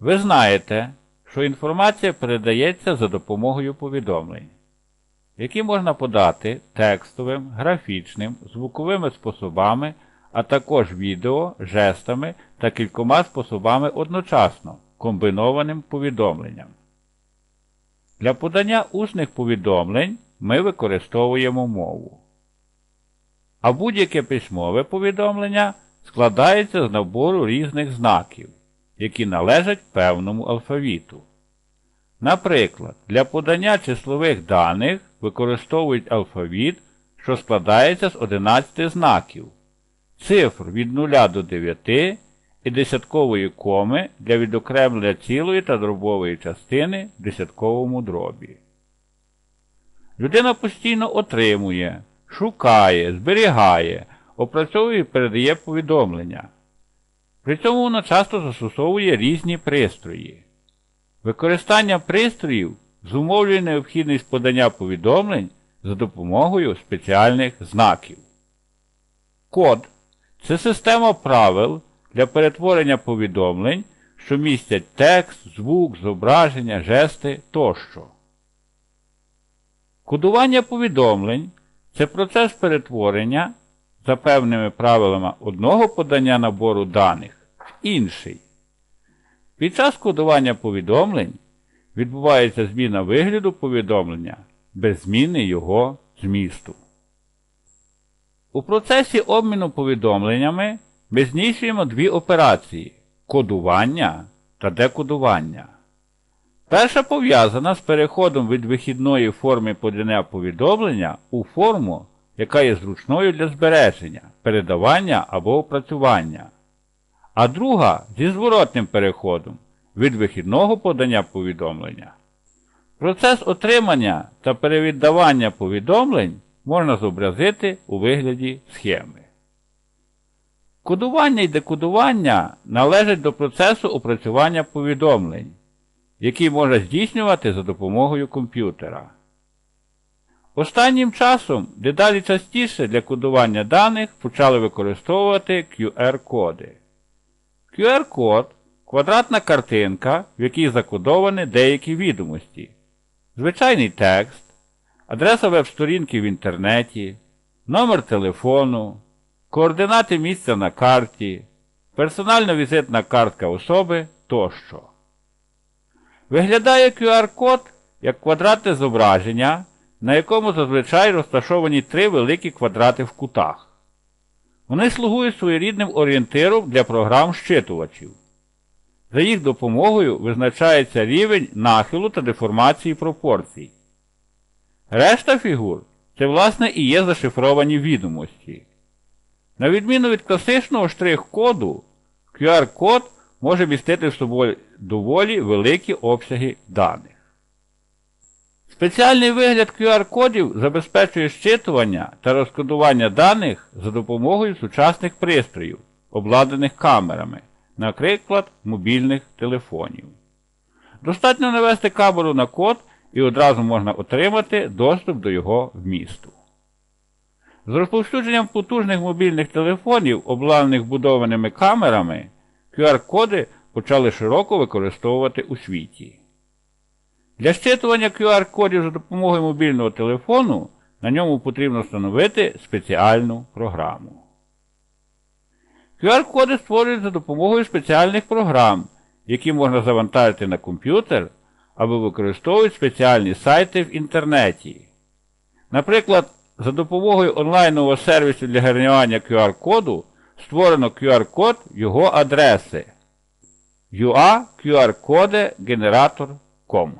Ви знаєте, що інформація передається за допомогою повідомлень, які можна подати текстовим, графічним, звуковими способами, а також відео, жестами та кількома способами одночасно, комбінованим повідомленням. Для подання усних повідомлень ми використовуємо мову. А будь-яке письмове повідомлення складається з набору різних знаків, які належать певному алфавіту. Наприклад, для подання числових даних використовують алфавіт, що складається з 11 знаків, цифр від 0 до 9 і десяткової коми для відокремлення цілої та дробової частини в десятковому дробі. Людина постійно отримує, шукає, зберігає, опрацьовує і передає повідомлення. При цьому вона часто застосовує різні пристрої. Використання пристроїв зумовлює необхідність подання повідомлень за допомогою спеціальних знаків. Код це система правил для перетворення повідомлень, що містять текст, звук, зображення, жести тощо. Кодування повідомлень це процес перетворення за певними правилами одного подання набору даних в інший. Під час кодування повідомлень відбувається зміна вигляду повідомлення без зміни його змісту. У процесі обміну повідомленнями ми здійснюємо дві операції кодування та декодування. Перша пов'язана з переходом від вихідної форми подання повідомлення у форму, яка є зручною для збереження, передавання або опрацювання. А друга зі зворотним переходом від вихідного подання повідомлення. Процес отримання та перевіддавання повідомлень можна зобразити у вигляді схеми. Кодування і декодування належать до процесу опрацювання повідомлень, який можна здійснювати за допомогою комп'ютера. Останнім часом дедалі частіше для кодування даних почали використовувати QR-коди. QR-код квадратна картинка, в якій закодовані деякі відомості, звичайний текст, адреса веб-сторінки в інтернеті, номер телефону, координати місця на карті, персональна візитна картка особи тощо. Виглядає QR-код як квадратне зображення, на якому зазвичай розташовані три великі квадрати в кутах. Вони слугують своєрідним орієнтиром для програм щитувачів. За їх допомогою визначається рівень нахилу та деформації пропорцій. Решта фігур це, власне, і є зашифровані відомості. На відміну від класичного штрих-коду, QR-код може містити в собою доволі великі обсяги даних. Спеціальний вигляд QR-кодів забезпечує щитування та розкодування даних за допомогою сучасних пристроїв, обладнаних камерами, наприклад, мобільних телефонів. Достатньо навести камеру на код і одразу можна отримати доступ до його вмісту. З розповсюдженням потужних мобільних телефонів, обладнаних будованими камерами, QR-коди почали широко використовувати у світі. Для щитування QR-кодів за допомогою мобільного телефону на ньому потрібно встановити спеціальну програму. QR-коди створюють за допомогою спеціальних програм, які можна завантажити на комп'ютер або використовують спеціальні сайти в інтернеті. Наприклад, за допомогою онлайнового сервісу для генерування QR-коду створено QR-код його адреси UA QR-коди генератор.com